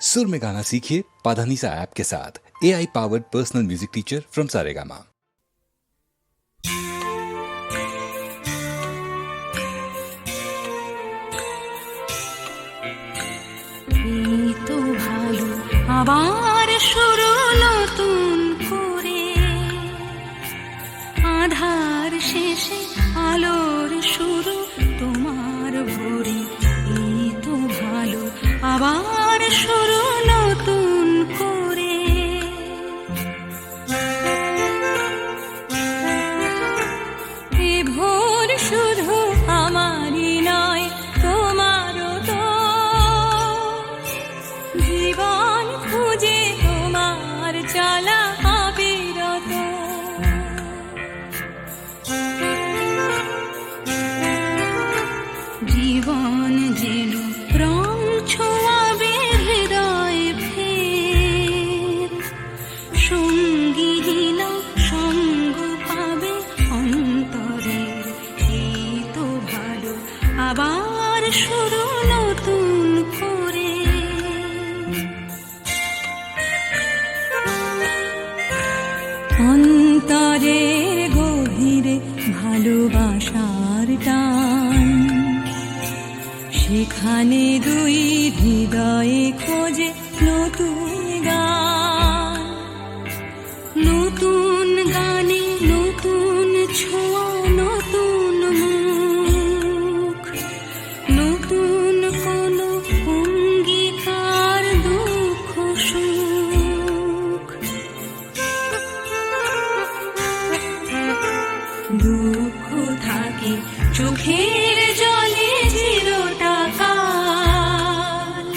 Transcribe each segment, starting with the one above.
सुर में गाना सीखिए पाधानीसा ऐप के साथ A I powered personal music teacher from Saregama এই তো ভালো আবার শুরু নতুন করে আধার শেষে আলোর শুরু তোমার ভোরে এই তো ভালো আবার শুরু খুঁজে তোমার চালা অবিরত জীবন যেন রং ছোঁয়াবে হৃদয় ফের। সঙ্গীহীন সঙ্গ পাবে অন্তরের এই তো ভালো। আবার শুরু নতুন অন্তরের গভীরে ভালোবাসার টান। সেখানে দুই হৃদয়ে খোঁজে নতুন গান। নতুন গানে নতুন ছোঁয়া দুঃখ থাকে, চোখের জলে চিরটা কাল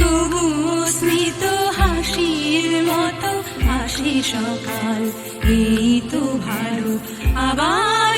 তবু স্মিত হাসির মতো হাসি সকাল, এই তো ভালো, আবার